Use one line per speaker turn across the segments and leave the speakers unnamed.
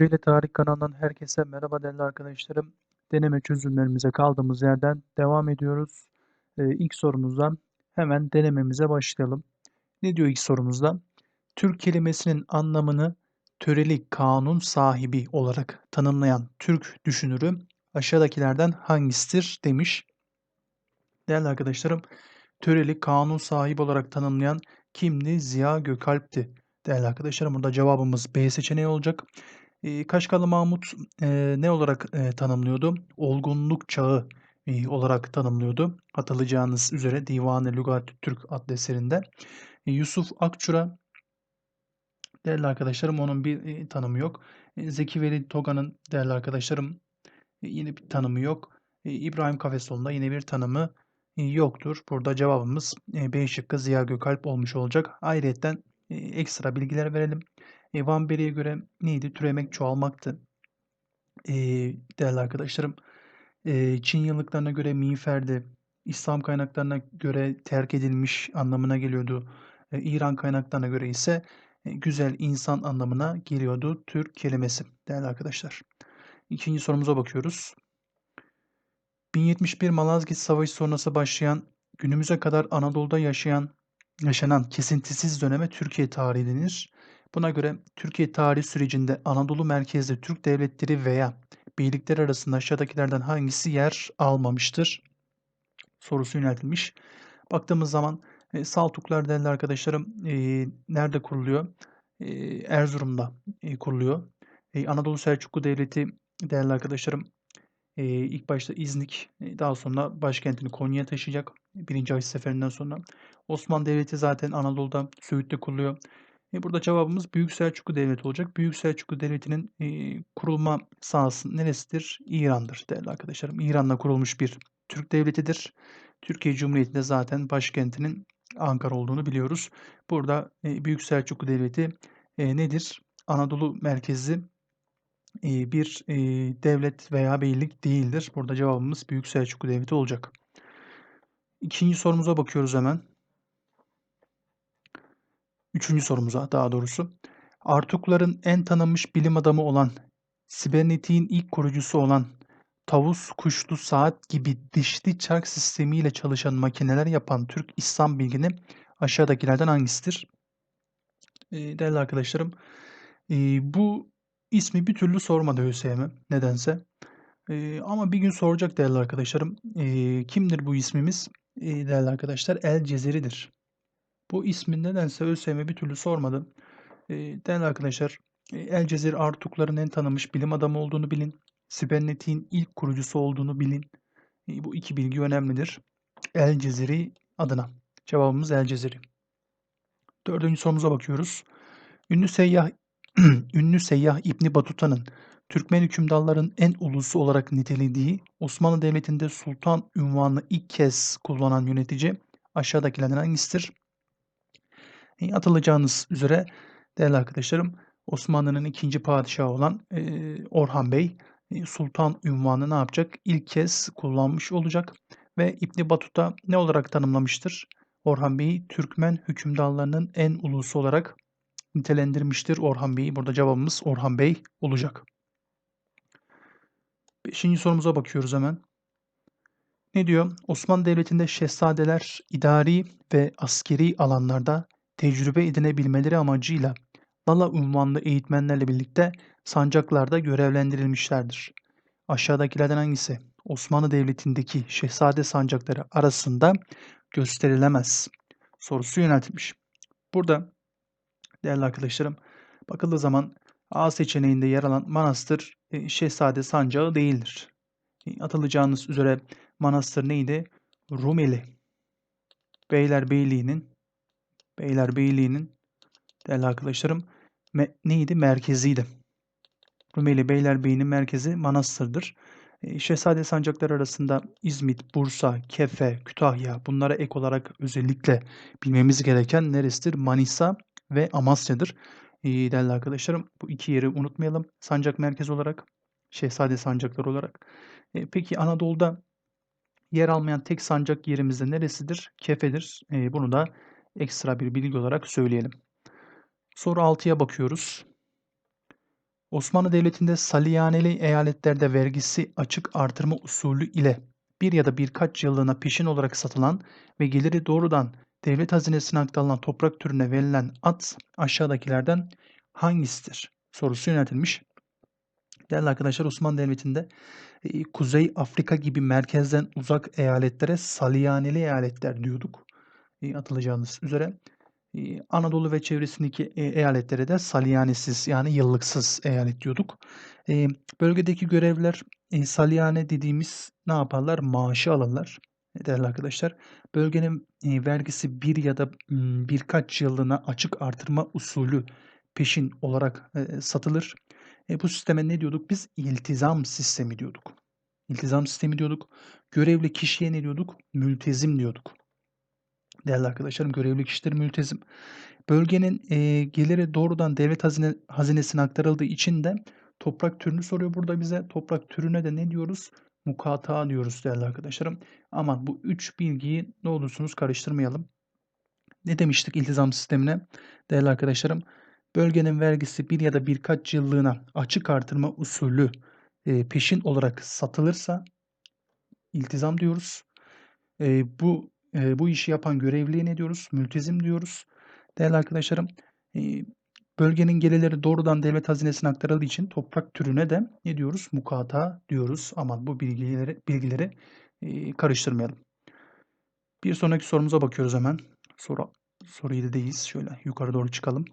Düzeyli Tarih kanalından herkese merhaba değerli arkadaşlarım. Deneme çözümlerimize kaldığımız yerden devam ediyoruz. Ee, ilk sorumuzdan hemen denememize başlayalım. Ne diyor ilk sorumuzda? Türk kelimesinin anlamını töreli kanun sahibi olarak tanımlayan Türk düşünürü aşağıdakilerden hangisidir demiş. Değerli arkadaşlarım, töreli kanun sahibi olarak tanımlayan kimdi? Ziya Gökalp'ti. Değerli arkadaşlarım burada cevabımız B seçeneği olacak. Kaşgarlı Mahmut eee, ne olarak eee, tanımlıyordu? Olgunluk çağı eee, olarak tanımlıyordu. Hatırlayacağınız üzere Divan-ı Lügat-ı Türk adlı eserinde. E, Yusuf Akçura değerli arkadaşlarım onun bir e, tanımı yok. E, Zeki Veli Toga'nın değerli arkadaşlarım e, yine bir tanımı yok. E, İbrahim Kafesoğlu'nda da yine bir tanımı e, yoktur. Burada cevabımız e, B şıkkı Ziya Gökalp olmuş olacak. E, ekstra bilgiler verelim. E, Van Beri'ye göre neydi? Türemek çoğalmaktı. E, değerli arkadaşlarım e, Çin yıllıklarına göre miğferdi. İslam kaynaklarına göre terk edilmiş anlamına geliyordu. E, İran kaynaklarına göre ise e, güzel insan anlamına geliyordu Türk kelimesi değerli arkadaşlar. İkinci sorumuza bakıyoruz. 1071 Malazgirt Savaşı sonrası başlayan günümüze kadar Anadolu'da yaşayan yaşanan kesintisiz döneme Türkiye tarihi denir. Buna göre Türkiye tarihi sürecinde Anadolu merkezli Türk devletleri veya beylikler arasında aşağıdakilerden hangisi yer almamıştır? Sorusu yöneltilmiş. Baktığımız zaman e, Saltuklar değerli arkadaşlarım e, nerede kuruluyor? E, Erzurum'da e, kuruluyor. E, Anadolu Selçuklu Devleti değerli arkadaşlarım e, ilk başta İznik, e, daha sonra başkentini Konya'ya taşıyacak. Birinci Haçlı Seferinden sonra. Osmanlı Devleti zaten Anadolu'da, Söğüt'te kuruluyor. E, burada cevabımız Büyük Selçuklu Devleti olacak. Büyük Selçuklu Devleti'nin e, kurulma sahası neresidir? İran'dır değerli arkadaşlarım. İran'da kurulmuş bir Türk devletidir. Türkiye Cumhuriyeti'nde zaten başkentinin Ankara olduğunu biliyoruz. Burada e, Büyük Selçuklu Devleti e, nedir? Anadolu merkezli e, bir e, devlet veya beylik değildir. Burada cevabımız Büyük Selçuklu Devleti olacak. İkinci sorumuza bakıyoruz hemen. Üçüncü sorumuza daha doğrusu. Artukların en tanınmış bilim adamı olan, sibernetiğin ilk kurucusu olan, tavus kuşlu saat gibi dişli çark sistemiyle çalışan makineler yapan Türk İslam bilgini aşağıdakilerden hangisidir? E, değerli arkadaşlarım, e, bu ismi bir türlü sormadı ÖSYM nedense. E, ama bir gün soracak değerli arkadaşlarım. E, kimdir bu ismimiz? E, değerli arkadaşlar El Cezeri'dir. Bu ismin nedense ÖSYM bir türlü sormadı. E, değerli arkadaşlar El Cezeri Artukların en tanınmış bilim adamı olduğunu bilin. Sibernetiğin ilk kurucusu olduğunu bilin. E, bu iki bilgi önemlidir. El Cezeri adına. Cevabımız El Cezeri. Dördüncü sorumuza bakıyoruz. Ünlü seyyah ünlü seyyah İbni Batuta'nın Türkmen hükümdarların en ulusu olarak nitelediği Osmanlı Devleti'nde sultan ünvanını ilk kez kullanan yönetici aşağıdakilerden hangisidir? Atılacağınız üzere değerli arkadaşlarım Osmanlı'nın ikinci padişahı olan e, Orhan Bey sultan ünvanını ne yapacak? İlk kez kullanmış olacak ve İbni Batuta ne olarak tanımlamıştır? Orhan Bey'i Türkmen hükümdarlarının en ulusu olarak nitelendirmiştir Orhan Bey'i. Burada cevabımız Orhan Bey olacak. Beşinci sorumuza bakıyoruz hemen. Ne diyor? Osmanlı Devleti'nde şehzadeler idari ve askeri alanlarda tecrübe edinebilmeleri amacıyla Lala unvanlı eğitmenlerle birlikte sancaklarda görevlendirilmişlerdir. Aşağıdakilerden hangisi Osmanlı Devleti'ndeki şehzade sancakları arasında gösterilemez sorusu yöneltilmiş. Burada değerli arkadaşlarım bakıldığı zaman A seçeneğinde yer alan manastır e, şehzade sancağı değildir. E, atılacağınız üzere manastır neydi? Rumeli. Beylerbeyliği'nin Beylerbeyliği'nin değerli arkadaşlarım me, neydi? Merkeziydi. Rumeli Beylerbeyi'nin merkezi manastırdır. E, Şehzade sancaklar arasında İzmit, Bursa, Kefe, Kütahya bunlara ek olarak özellikle bilmemiz gereken neresidir? Manisa ve Amasya'dır. E, değerli arkadaşlarım bu iki yeri unutmayalım. Sancak merkez olarak, Şehzade sancaklar olarak. E, peki Anadolu'da yer almayan tek sancak yerimizde neresidir? Kefe'dir. Bunu da ekstra bir bilgi olarak söyleyelim. Soru 6'ya bakıyoruz. Osmanlı Devleti'nde salyaneli eyaletlerde vergisi açık artırma usulü ile bir ya da birkaç yıllığına peşin olarak satılan ve geliri doğrudan devlet hazinesine aktarılan toprak türüne verilen at aşağıdakilerden hangisidir? Sorusu yöneltilmiş. Değerli arkadaşlar Osmanlı Devleti'nde e, Kuzey Afrika gibi merkezden uzak eyaletlere salyaneli eyaletler diyorduk. E, atılacağınız üzere. E, Anadolu ve çevresindeki e, eyaletlere de salyanesiz yani yıllıksız eyalet diyorduk. Bölgedeki görevler salyane dediğimiz ne yaparlar? Maaşı alırlar değerli arkadaşlar. Bölgenin vergisi bir ya da birkaç yıllığına açık artırma usulü peşin olarak satılır. Bu sisteme ne diyorduk? Biz iltizam sistemi diyorduk. İltizam sistemi diyorduk. Görevli kişiye ne diyorduk? Mültezim diyorduk. Değerli arkadaşlarım görevli kişiler mültezim. Bölgenin e, geliri doğrudan devlet hazine, hazinesine aktarıldığı için de toprak türünü soruyor burada bize. Toprak türüne de ne diyoruz? Mukata diyoruz değerli arkadaşlarım. Ama bu üç bilgiyi ne olursunuz karıştırmayalım. Ne demiştik iltizam sistemine? Değerli arkadaşlarım bölgenin vergisi bir ya da birkaç yıllığına açık artırma usulü e, peşin olarak satılırsa iltizam diyoruz. E, bu e, bu işi yapan görevliye ne diyoruz? Mültezim diyoruz. Değerli arkadaşlarım e, bölgenin gelirleri doğrudan devlet hazinesine aktarıldığı için toprak türüne de ne diyoruz? Mukata diyoruz. Aman bu bilgileri, bilgileri e, karıştırmayalım. Bir sonraki sorumuza bakıyoruz hemen. Soru, soru 7'deyiz. Şöyle yukarı doğru çıkalım.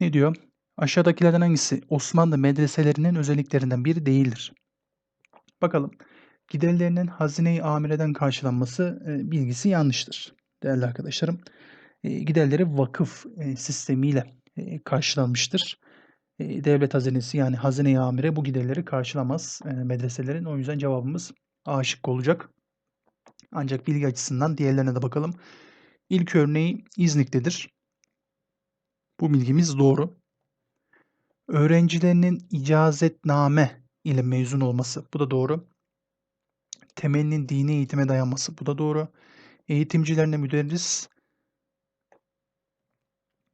Ne diyor? Aşağıdakilerden hangisi Osmanlı medreselerinin özelliklerinden biri değildir? Bakalım. Giderlerinin hazine-i amireden karşılanması e, bilgisi yanlıştır. Değerli arkadaşlarım. E, giderleri vakıf e, sistemiyle e, karşılanmıştır. Devlet hazinesi yani hazine-i amire bu giderleri karşılamaz medreselerin. O yüzden cevabımız A şıkkı olacak. Ancak bilgi açısından diğerlerine de bakalım. İlk örneği İznik'tedir. Bu bilgimiz doğru. Öğrencilerinin icazetname ile mezun olması. Bu da doğru. Temelinin dini eğitime dayanması. Bu da doğru. Eğitimcilerine müderris,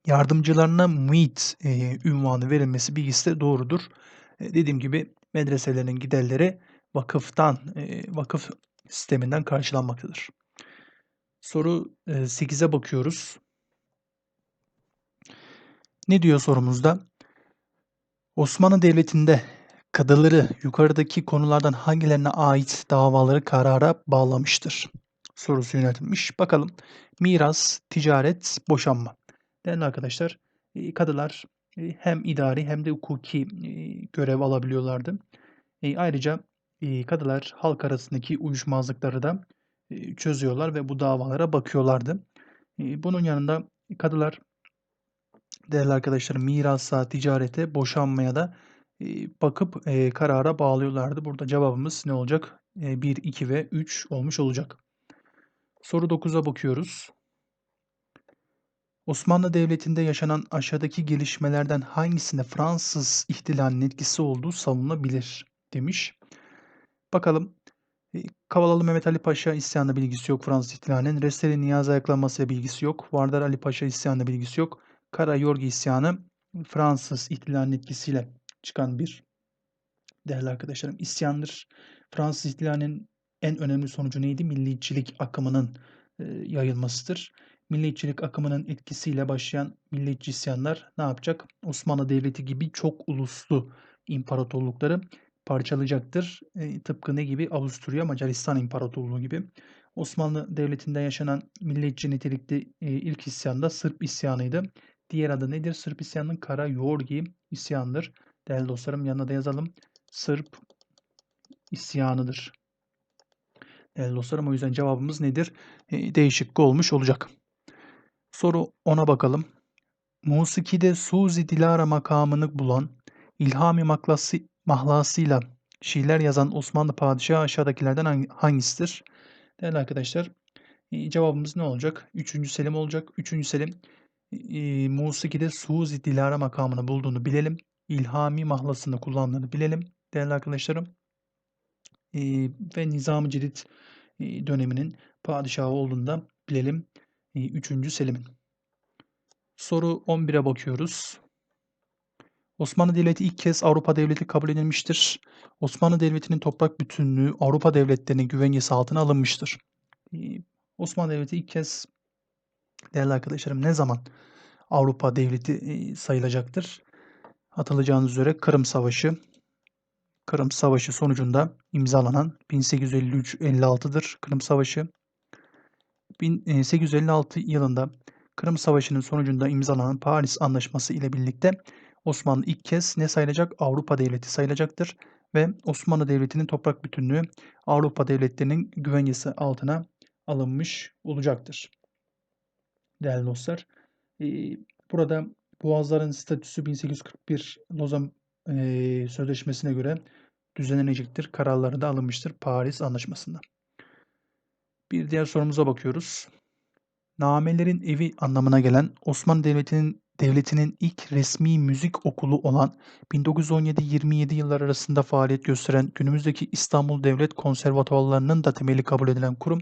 yardımcılarına muit e, ünvanı verilmesi bilgisi de doğrudur. E, dediğim gibi medreselerin giderleri vakıftan, e, vakıf sisteminden karşılanmaktadır. Soru e, 8'e bakıyoruz. Ne diyor sorumuzda? Osmanlı Devleti'nde kadıları yukarıdaki konulardan hangilerine ait davaları karara bağlamıştır? Sorusu yöneltilmiş. Bakalım. Miras, ticaret, boşanma. Değerli arkadaşlar, e, kadılar e, hem idari hem de hukuki e, görev alabiliyorlardı. Ayrıca kadılar halk arasındaki uyuşmazlıkları da çözüyorlar ve bu davalara bakıyorlardı. Bunun yanında kadılar değerli arkadaşlar mirasa, ticarete, boşanmaya da bakıp karara bağlıyorlardı. Burada cevabımız ne olacak? 1, 2 ve 3 olmuş olacak. Soru 9'a bakıyoruz. Osmanlı Devleti'nde yaşanan aşağıdaki gelişmelerden hangisinde Fransız ihtilalinin etkisi olduğu savunulabilir demiş. Bakalım. E, Kavalalı Mehmet Ali Paşa isyanında bilgisi yok Fransız ihtilalinin. Resteli Niyazi ayaklanmasıyla bilgisi yok. Vardar Ali Paşa isyanında bilgisi yok. Kara Yorgi isyanı Fransız ihtilalinin etkisiyle çıkan bir değerli arkadaşlarım isyandır. Fransız ihtilalinin en önemli sonucu neydi? Milliyetçilik akımının e, yayılmasıdır milliyetçilik akımının etkisiyle başlayan milliyetçi isyanlar ne yapacak? Osmanlı Devleti gibi çok uluslu imparatorlukları parçalayacaktır. E, tıpkı ne gibi? Avusturya Macaristan İmparatorluğu gibi. Osmanlı Devleti'nde yaşanan milliyetçi nitelikli e, ilk isyan da Sırp isyanıydı. Diğer adı nedir? Sırp isyanının Kara Yorgi isyanıdır. Değerli dostlarım yanına da yazalım. Sırp isyanıdır. Değerli dostlarım o yüzden cevabımız nedir? E, değişik olmuş olacak. Soru 10'a bakalım. Musiki'de Suzi Dilara makamını bulan İlhami maklası, mahlasıyla şiirler yazan Osmanlı padişahı aşağıdakilerden hangisidir? Değerli arkadaşlar e, cevabımız ne olacak? Üçüncü Selim olacak. Üçüncü Selim e, Musiki'de Suzi Dilara makamını bulduğunu bilelim. İlhami mahlasını kullandığını bilelim. Değerli arkadaşlarım e, ve Nizam-ı Celid e, döneminin padişahı olduğunu da bilelim. 3. Selim'in. Soru 11'e bakıyoruz. Osmanlı Devleti ilk kez Avrupa Devleti kabul edilmiştir. Osmanlı Devleti'nin toprak bütünlüğü Avrupa devletlerinin güvencesi altına alınmıştır. Eee, Osmanlı Devleti ilk kez değerli arkadaşlarım ne zaman Avrupa Devleti sayılacaktır? Hatırlayacağınız üzere Kırım Savaşı. Kırım Savaşı sonucunda imzalanan 1853-56'dır Kırım Savaşı. 1856 yılında Kırım Savaşı'nın sonucunda imzalanan Paris Anlaşması ile birlikte Osmanlı ilk kez ne sayılacak? Avrupa Devleti sayılacaktır ve Osmanlı Devleti'nin toprak bütünlüğü Avrupa devletlerinin güvencesi altına alınmış olacaktır. Değerli dostlar, eee, burada Boğazların statüsü 1841 Lozan eee, Sözleşmesi'ne göre düzenlenecektir. Kararları da alınmıştır Paris Anlaşması'nda. Bir diğer sorumuza bakıyoruz. Namelerin evi anlamına gelen Osmanlı Devleti'nin devletinin ilk resmi müzik okulu olan 1917-27 yıllar arasında faaliyet gösteren günümüzdeki İstanbul Devlet Konservatuvarlarının da temeli kabul edilen kurum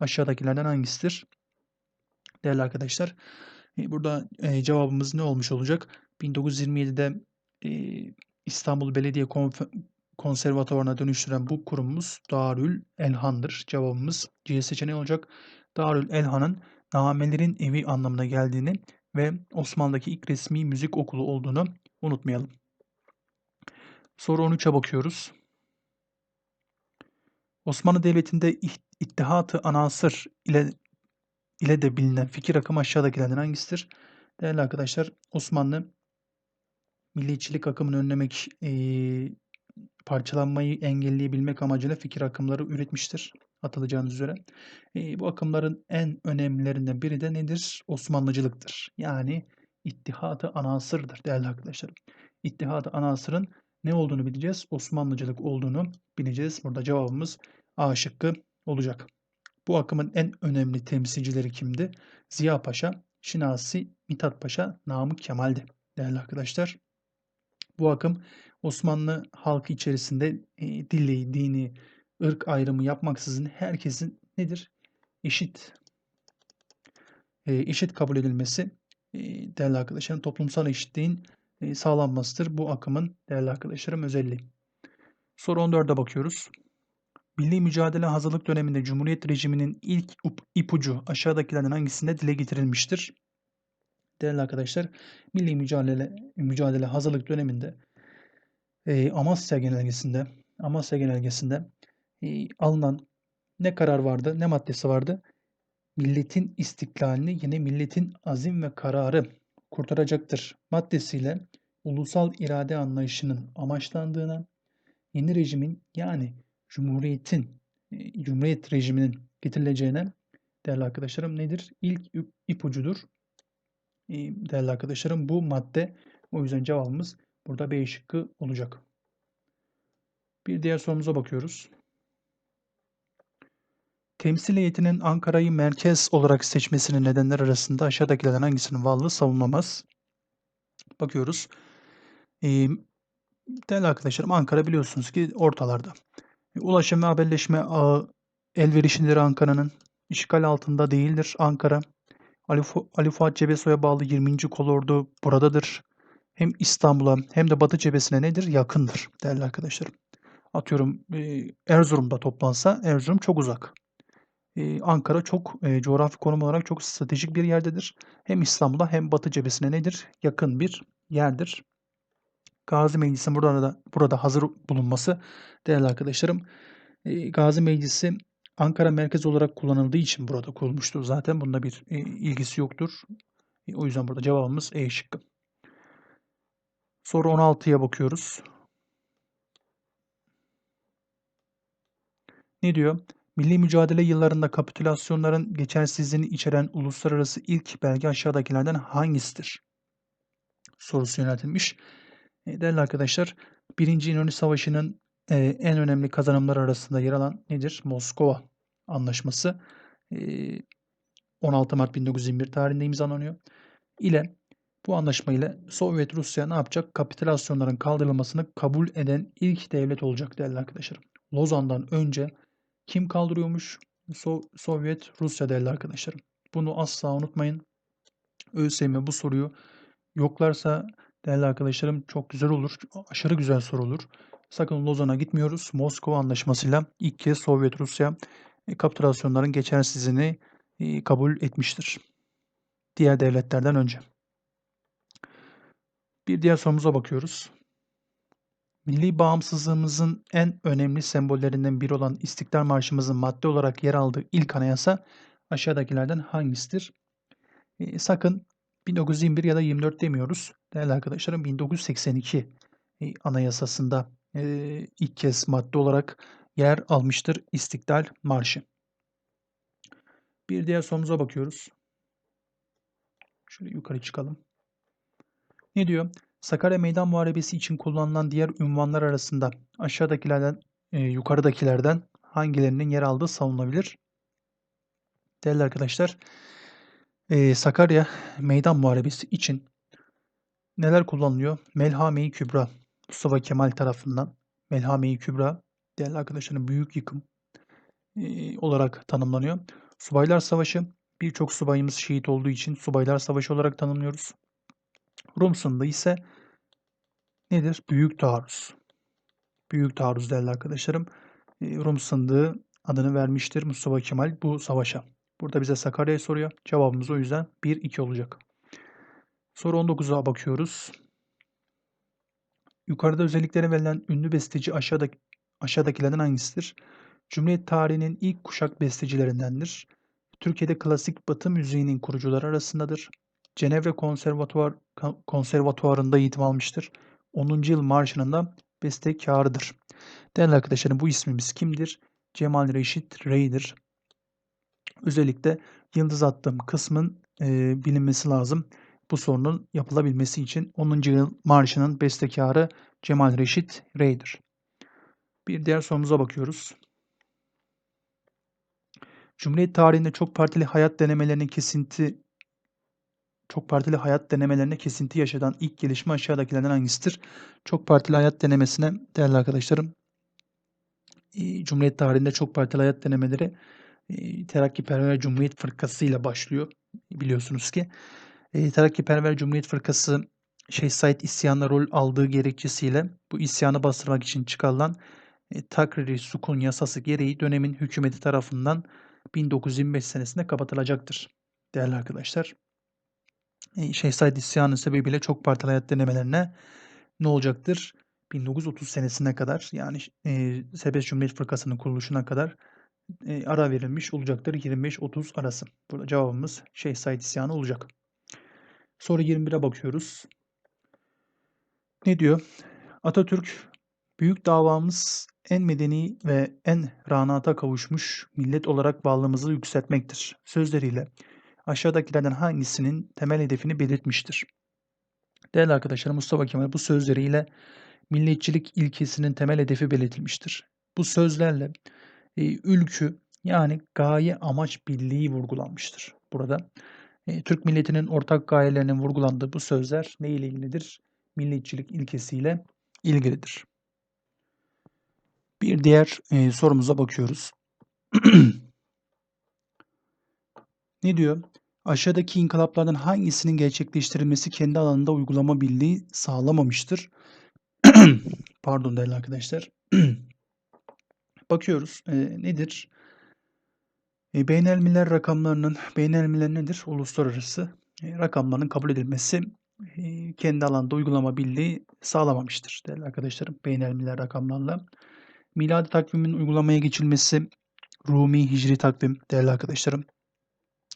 aşağıdakilerden hangisidir? Değerli arkadaşlar, e, burada cevabımız ne olmuş olacak? 1927'de e, İstanbul Belediye Konservatuvarına dönüştüren bu kurumumuz Darül Elhan'dır. Cevabımız C seçeneği olacak. Darül Elhan'ın namelerin evi anlamına geldiğini ve Osmanlı'daki ilk resmi müzik okulu olduğunu unutmayalım. Soru 13'e bakıyoruz. Osmanlı Devleti'nde İttihat-ı Anasır ile ile de bilinen fikir akımı aşağıdakilerden hangisidir? Değerli arkadaşlar, Osmanlı milliyetçilik akımını önlemek, eee, parçalanmayı engelleyebilmek amacıyla fikir akımları üretmiştir. Hatırlayacağınız üzere. Eee, bu akımların en önemlilerinden biri de nedir? Osmanlıcılıktır. Yani İttihat-ı Anasır'dır değerli arkadaşlarım. İttihat-ı Anasır'ın ne olduğunu bileceğiz? Osmanlıcılık olduğunu bileceğiz. Burada cevabımız A şıkkı olacak. Bu akımın en önemli temsilcileri kimdi? Ziya Paşa, Şinasi, Mithat Paşa, Namık Kemal'di değerli arkadaşlar. Bu akım Osmanlı halkı içerisinde e, dili, dini, ırk ayrımı yapmaksızın herkesin nedir? Eşit e, eşit kabul edilmesi e, değerli arkadaşlarım toplumsal eşitliğin e, sağlanmasıdır. Bu akımın değerli arkadaşlarım özelliği. Soru 14'e bakıyoruz. Milli mücadele hazırlık döneminde Cumhuriyet rejiminin ilk ipucu aşağıdakilerden hangisinde dile getirilmiştir? Değerli arkadaşlar, milli mücadele mücadele hazırlık döneminde e, Amasya Genelgesi'nde Amasya Genelgesi'nde e, alınan ne karar vardı, ne maddesi vardı? Milletin istiklalini yine milletin azim ve kararı kurtaracaktır maddesiyle ulusal irade anlayışının amaçlandığına, yeni rejimin yani Cumhuriyet'in, e, Cumhuriyet rejiminin getirileceğine değerli arkadaşlarım nedir? İlk ipucudur. E, değerli arkadaşlarım bu madde o yüzden cevabımız burada B şıkkı olacak. Bir diğer sorumuza bakıyoruz. Temsil heyetinin Ankara'yı merkez olarak seçmesinin nedenler arasında aşağıdakilerden hangisinin varlığı savunulmaz? Bakıyoruz. Ee, değerli arkadaşlarım Ankara biliyorsunuz ki ortalarda. Ulaşım ve haberleşme ağı elverişlidir Ankara'nın. İşgal altında değildir Ankara. Ali, Fu Ali Fuat Cebesoy'a bağlı 20. Kolordu buradadır. Hem İstanbul'a hem de Batı cephesine nedir? Yakındır değerli arkadaşlarım. Atıyorum Erzurum'da toplansa Erzurum çok uzak. Ankara çok coğrafi konum olarak çok stratejik bir yerdedir. Hem İstanbul'a hem Batı cephesine nedir? Yakın bir yerdir. Gazi Meclisi'nin burada da burada hazır bulunması değerli arkadaşlarım. E, Gazi Meclisi Ankara merkez olarak kullanıldığı için burada kurulmuştur. Zaten bunda bir e, ilgisi yoktur. E, o yüzden burada cevabımız E şıkkı. Soru 16'ya bakıyoruz. Ne diyor? Milli mücadele yıllarında kapitülasyonların geçersizliğini içeren uluslararası ilk belge aşağıdakilerden hangisidir? Sorusu yöneltilmiş. E, değerli arkadaşlar, 1. İnönü Savaşı'nın e, en önemli kazanımları arasında yer alan nedir? Moskova Anlaşması. E, 16 Mart 1921 tarihinde imzalanıyor. İle bu anlaşma ile Sovyet Rusya ne yapacak? Kapitülasyonların kaldırılmasını kabul eden ilk devlet olacak değerli arkadaşlarım. Lozan'dan önce kim kaldırıyormuş? So Sovyet Rusya değerli arkadaşlarım. Bunu asla unutmayın. ÖSYM bu soruyu yoklarsa Değerli arkadaşlarım çok güzel olur. Aşırı güzel soru olur. Sakın Lozan'a gitmiyoruz. Moskova Anlaşması'yla ilk kez Sovyet Rusya e, kapitülasyonların geçersizliğini e, kabul etmiştir. Diğer devletlerden önce. Bir diğer sorumuza bakıyoruz. Milli bağımsızlığımızın en önemli sembollerinden biri olan İstiklal Marşımızın madde olarak yer aldığı ilk anayasa aşağıdakilerden hangisidir? E, sakın 1921 ya da 24 demiyoruz. Değerli arkadaşlarım 1982 e, anayasasında e, ilk kez madde olarak yer almıştır İstiklal Marşı. Bir diğer sorumuza bakıyoruz. Şöyle yukarı çıkalım. Ne diyor? Sakarya Meydan Muharebesi için kullanılan diğer ünvanlar arasında aşağıdakilerden, e, yukarıdakilerden hangilerinin yer aldığı savunulabilir? Değerli arkadaşlar, e, Sakarya Meydan Muharebesi için neler kullanılıyor? Melhame-i Kübra, Mustafa Kemal tarafından Melhame-i Kübra, değerli arkadaşlarım büyük yıkım e, olarak tanımlanıyor. Subaylar Savaşı, birçok subayımız şehit olduğu için Subaylar Savaşı olarak tanımlıyoruz. Rum sınırında ise nedir? Büyük taarruz. Büyük taarruz değerli arkadaşlarım. Rum sındığı adını vermiştir Mustafa Kemal bu savaşa. Burada bize Sakarya'yı soruyor. Cevabımız o yüzden 1-2 olacak. Soru 19'a bakıyoruz. Yukarıda özelliklere verilen ünlü besteci aşağıdaki, aşağıdakilerden hangisidir? Cumhuriyet tarihinin ilk kuşak bestecilerindendir. Türkiye'de klasik batı müziğinin kurucuları arasındadır. Cenevre Konservatuvar, Konservatuvarı'nda eğitim almıştır. 10. yıl marşının da bestekarıdır. Değerli arkadaşlarım bu ismimiz kimdir? Cemal Reşit Rey'dir. Özellikle yıldız attığım kısmın e, bilinmesi lazım. Bu sorunun yapılabilmesi için 10. yıl marşının bestekarı Cemal Reşit Rey'dir. Bir diğer sorumuza bakıyoruz. Cumhuriyet tarihinde çok partili hayat denemelerinin kesinti çok partili hayat denemelerine kesinti yaşadan ilk gelişme aşağıdakilerden hangisidir? Çok partili hayat denemesine değerli arkadaşlarım Cumhuriyet tarihinde çok partili hayat denemeleri Terakkiperver Cumhuriyet Fırkası ile başlıyor. Biliyorsunuz ki Terakkiperver Cumhuriyet Fırkası Şeyh Said isyanla rol aldığı gerekçesiyle bu isyanı bastırmak için çıkarılan e, Takriri Sukun yasası gereği dönemin hükümeti tarafından 1925 senesinde kapatılacaktır. Değerli arkadaşlar. E, Şeyh Said isyanı sebebiyle çok partili hayat denemelerine ne olacaktır? 1930 senesine kadar yani e, Serbest Cumhuriyet Fırkası'nın kuruluşuna kadar e, ara verilmiş olacaktır 25-30 arası. Burada cevabımız Şeyh Said isyanı olacak. Soru 21'e bakıyoruz. Ne diyor? Atatürk büyük davamız en medeni ve en ranata kavuşmuş millet olarak varlığımızı yükseltmektir. Sözleriyle aşağıdakilerden hangisinin temel hedefini belirtmiştir? Değerli arkadaşlar Mustafa Kemal bu sözleriyle milliyetçilik ilkesinin temel hedefi belirtilmiştir. Bu sözlerle e, ülkü yani gaye amaç birliği vurgulanmıştır. Burada e, Türk milletinin ortak gayelerinin vurgulandığı bu sözler ne ile ilgilidir? Milliyetçilik ilkesiyle ilgilidir. Bir diğer e, sorumuza bakıyoruz. ne diyor? Aşağıdaki inkılaplardan hangisinin gerçekleştirilmesi kendi alanında uygulama birliği sağlamamıştır? Pardon değerli arkadaşlar. Bakıyoruz. E, nedir? E, beynelmiler rakamlarının, beynelmiler nedir? Uluslararası e, rakamların kabul edilmesi e, kendi alanda uygulama birliği sağlamamıştır değerli arkadaşlarım. Beynelmiler rakamlarla. Miladi takvimin uygulamaya geçilmesi Rumi Hicri takvim değerli arkadaşlarım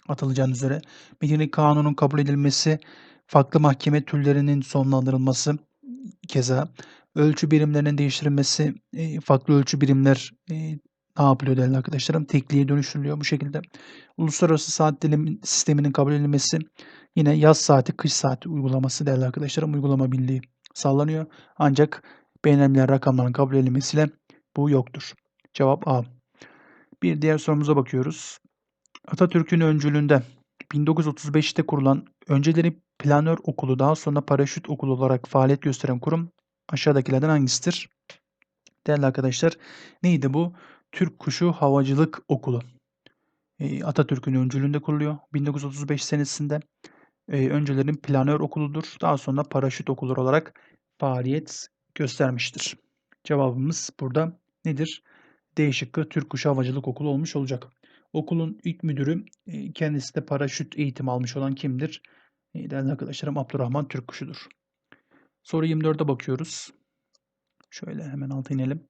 atılacağınız üzere. Medine Kanunun kabul edilmesi, farklı mahkeme türlerinin sonlandırılması, keza ölçü birimlerinin değiştirilmesi, e, farklı ölçü birimler e, ne yapılıyor değerli arkadaşlarım? Tekliğe dönüştürülüyor bu şekilde. Uluslararası saat dilimi sisteminin kabul edilmesi, yine yaz saati, kış saati uygulaması değerli arkadaşlarım uygulama birliği sağlanıyor. Ancak beğenilen rakamların kabul edilmesiyle bu yoktur. Cevap A. Bir diğer sorumuza bakıyoruz. Atatürk'ün öncülüğünde 1935'te kurulan önceleri planör okulu daha sonra paraşüt okulu olarak faaliyet gösteren kurum aşağıdakilerden hangisidir? Değerli arkadaşlar neydi bu? Türk Kuşu Havacılık Okulu. E, Atatürk'ün öncülüğünde kuruluyor 1935 senesinde. Eee, öncelerin planör okuludur. Daha sonra paraşüt okulu olarak faaliyet göstermiştir. Cevabımız burada nedir? D şıkkı Türkkuş Havacılık Okulu olmuş olacak. Okulun ilk müdürü e, kendisi de paraşüt eğitimi almış olan kimdir? E, değerli arkadaşlarım Abdurrahman Türkkuş'udur. Soru 24'e bakıyoruz. Şöyle hemen alta inelim.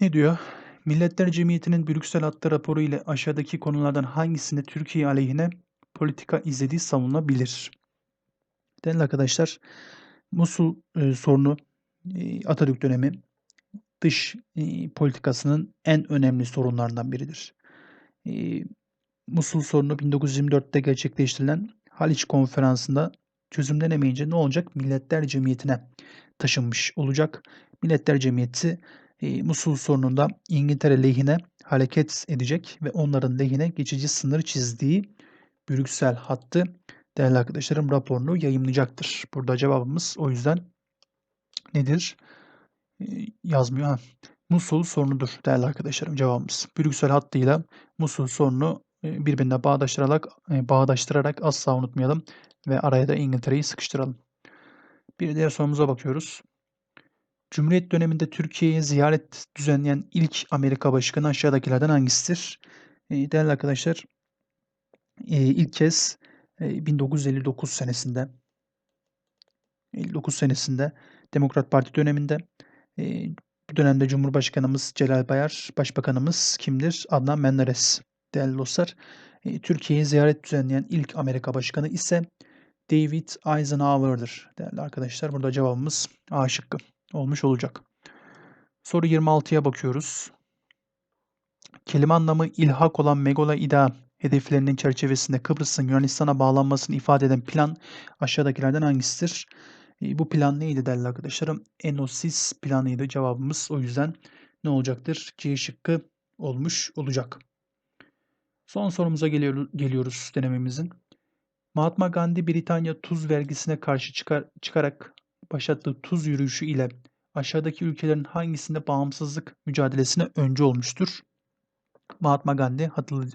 Ne diyor? Milletler Cemiyeti'nin Brüksel hattı raporu ile aşağıdaki konulardan hangisinde Türkiye aleyhine politika izlediği savunulabilir? Değerli arkadaşlar, Musul e, sorunu e, Atatürk dönemi dış e, politikasının en önemli sorunlarından biridir. E, Musul sorunu 1924'te gerçekleştirilen Haliç Konferansı'nda çözümlenemeyince ne olacak? Milletler Cemiyeti'ne taşınmış olacak. Milletler Cemiyeti e, Musul sorununda İngiltere lehine hareket edecek ve onların lehine geçici sınır çizdiği Brüksel hattı değerli arkadaşlarım raporunu yayımlayacaktır. Burada cevabımız o yüzden nedir? E, yazmıyor. Ha. Musul sorunudur değerli arkadaşlarım cevabımız. Brüksel hattıyla Musul sorunu birbirine bağdaştırarak, e, bağdaştırarak asla unutmayalım ve araya da İngiltere'yi sıkıştıralım. Bir diğer sorumuza bakıyoruz. Cumhuriyet döneminde Türkiye'ye ziyaret düzenleyen ilk Amerika başkanı aşağıdakilerden hangisidir? E, değerli arkadaşlar, e, ilk kez e, 1959 senesinde 59 senesinde Demokrat Parti döneminde e, bu dönemde Cumhurbaşkanımız Celal Bayar, Başbakanımız kimdir? Adnan Menderes. Değerli dostlar, e, Türkiye'ye ziyaret düzenleyen ilk Amerika Başkanı ise David Eisenhower'dır. Değerli arkadaşlar, burada cevabımız A şıkkı olmuş olacak. Soru 26'ya bakıyoruz. Kelime anlamı ilhak olan Megola İda hedeflerinin çerçevesinde Kıbrıs'ın Yunanistan'a bağlanmasını ifade eden plan aşağıdakilerden hangisidir? E, bu plan neydi değerli arkadaşlarım? Enosis planıydı cevabımız. O yüzden ne olacaktır? C şıkkı olmuş olacak. Son sorumuza geliyor, geliyoruz denememizin. Mahatma Gandhi Britanya tuz vergisine karşı çıkar, çıkarak başlattığı tuz yürüyüşü ile aşağıdaki ülkelerin hangisinde bağımsızlık mücadelesine öncü olmuştur? Mahatma Gandhi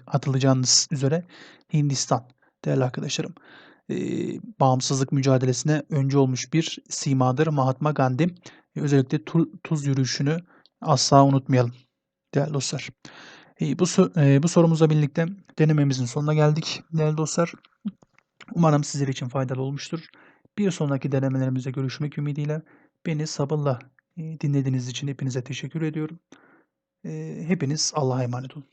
hatırlayacağınız üzere Hindistan değerli arkadaşlarım. Ee, bağımsızlık mücadelesine öncü olmuş bir simadır Mahatma Gandhi. Ee, özellikle tu, tuz yürüyüşünü asla unutmayalım değerli dostlar. Ee, bu, e, bu sorumuzla birlikte denememizin sonuna geldik değerli dostlar. Umarım sizler için faydalı olmuştur. Bir sonraki denemelerimizde görüşmek ümidiyle beni sabırla dinlediğiniz için hepinize teşekkür ediyorum. Hepiniz Allah'a emanet olun.